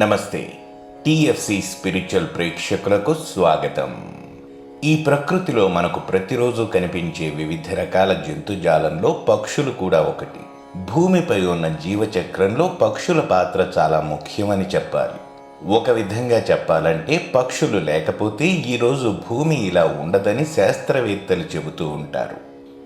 నమస్తే. TFC spiritual ప్రేక్షకులకు స్వాగతం. ఈ ప్రకృతిలో మనకు ప్రతిరోజు కనిపించే వివిధ రకాల జంతుజాలంలో పక్షులు కూడా ఒకటి. భూమిపై ఉన్న జీవచక్రంలో పక్షుల పాత్ర చాలా ముఖ్యమని చెప్పాలి. ఒక విధంగా చెప్పాలంటే పక్షులు లేకపోతే ఈరోజు భూమి ఇలా ఉండదని శాస్త్రవేత్తలు చెబుతూ ఉంటారు.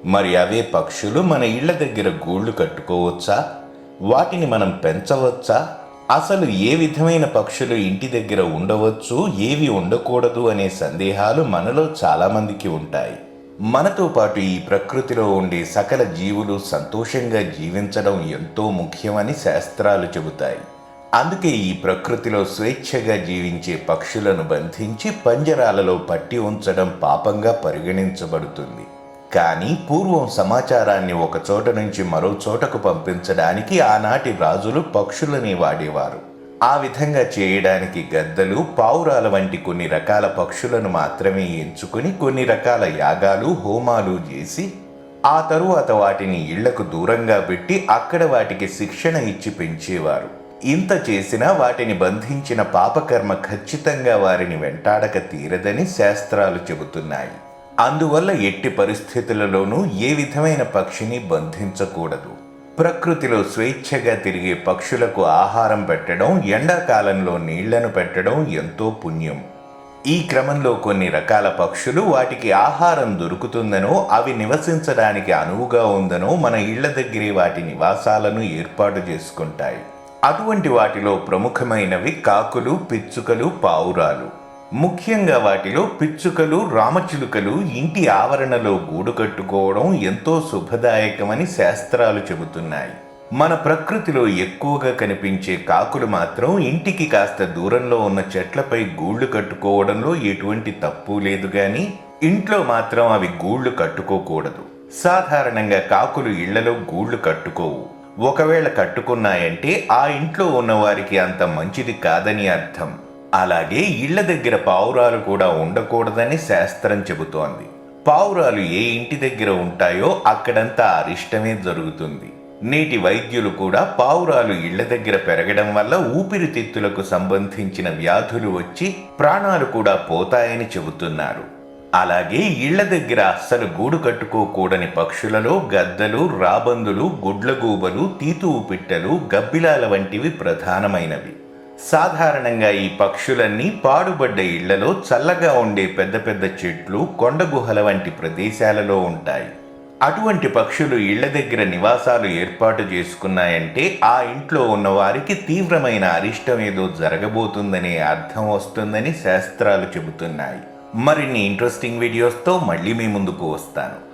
మరి అవే పక్షులు మన ఇళ్ళ దగ్గర గూళ్ళు కట్టుకోవచ్చా? వాటిని మనం పెంచవచ్చా? అసలు ఏ విధమైన పక్షులు ఇంటి దగ్గర ఉండవచ్చు ఏవి ఉండకూడదు అనే సందేహాలు మనలో చాలామందికి ఉంటాయి. మనతో పాటు ఈ ప్రకృతిలో ఉండే సకల జీవులు సంతోషంగా జీవించడం ఎంతో ముఖ్యమని శాస్త్రాలు చెబుతాయి. అందుకే ఈ ప్రకృతిలో స్వేచ్ఛగా జీవించే పక్షులను బంధించి పంజరాలలో పట్టి ఉంచడం పాపంగా పరిగణించబడుతుంది. కానీ పూర్వం సమాచారాన్ని ఒక చోట నుంచి మరో చోటకు పంపించడానికి ఆనాటి రాజులు పక్షులని వాడేవారు. ఆ విధంగా చేయడానికి గద్దలు పావురాల వంటి కొన్ని రకాల పక్షులను మాత్రమే ఎంచుకుని కొన్ని రకాల యాగాలు హోమాలు చేసి ఆ తరువాత వాటిని ఇళ్ళకు దూరంగా పెట్టి అక్కడ వాటికి శిక్షణ ఇచ్చి పెంచేవారు. ఇంత చేసినా వాటిని బంధించిన పాపకర్మ ఖచ్చితంగా వారిని వెంటాడక తీరదని శాస్త్రాలు చెబుతున్నాయి. అందువల్ల ఎట్టి పరిస్థితులలోనూ ఏ విధమైన పక్షిని బంధించకూడదు. ప్రకృతిలో స్వేచ్ఛగా తిరిగే పక్షులకు ఆహారం పెట్టడం ఎండాకాలంలో నీళ్ళను పెట్టడం ఎంతో పుణ్యం. ఈ క్రమంలో కొన్ని రకాల పక్షులు వాటికి ఆహారం దొరుకుతుందనో అవి నివసించడానికి అనువుగా ఉందనో మన ఇళ్ళ దగ్గరే వాటి నివాసాలను ఏర్పాటు చేసుకుంటాయి. అటువంటి వాటిలో ప్రముఖమైనవి కాకులు పిచ్చుకలు పావురాలు. ముఖ్యంగా వాటిలో పిచ్చుకలు రామచిలుకలు ఇంటి ఆవరణలో గూడు కట్టుకోవడం ఎంతో శుభదాయకమని శాస్త్రాలు చెబుతున్నాయి. మన ప్రకృతిలో ఎక్కువగా కనిపించే కాకులు మాత్రం ఇంటికి కాస్త దూరంలో ఉన్న చెట్లపై గూళ్ళు కట్టుకోవడంలో ఎటువంటి తప్పు లేదు గాని ఇంట్లో మాత్రం అవి గూళ్ళు కట్టుకోకూడదు. సాధారణంగా కాకులు ఇళ్ళలో గూళ్ళు కట్టుకోవు. ఒకవేళ కట్టుకున్నాయంటే ఆ ఇంట్లో ఉన్నవారికి అంత మంచిది కాదని అర్థం. అలాగే ఇళ్ళ దగ్గర పావురాలు కూడా ఉండకూడదని శాస్త్రం చెబుతోంది. పావురాలు ఏ ఇంటి దగ్గర ఉంటాయో అక్కడంతా అరిష్టమే జరుగుతుంది. నేటి వైద్యులు కూడా పావురాలు ఇళ్ళ దగ్గర పెరగడం వల్ల ఊపిరితిత్తులకు సంబంధించిన వ్యాధులు వచ్చి ప్రాణాలు కూడా పోతాయని చెబుతున్నారు. అలాగే ఇళ్ళ దగ్గర అస్సలు గూడు కట్టుకోకూడని పక్షులలో గద్దలు రాబందులు గుడ్లగూబలు తీతువు పిట్టలు గబ్బిలాల వంటివి ప్రధానమైనవి. సాధారణంగా ఈ పక్షులన్నీ పాడుబడ్డ ఇళ్ళలో చల్లగా ఉండే పెద్ద పెద్ద చెట్లు కొండ గుహల వంటి ప్రదేశాలలో ఉంటాయి. అటువంటి పక్షులు ఇళ్ళ దగ్గర నివాసాలు ఏర్పాటు చేసుకున్నాయంటే ఆ ఇంట్లో ఉన్న వారికి తీవ్రమైన అరిష్టం ఏదో జరగబోతుందనే అర్థం వస్తుందని శాస్త్రాలు చెబుతున్నాయి. మరిన్ని ఇంట్రెస్టింగ్ వీడియోస్తో మళ్ళీ మీ ముందుకు వస్తాను.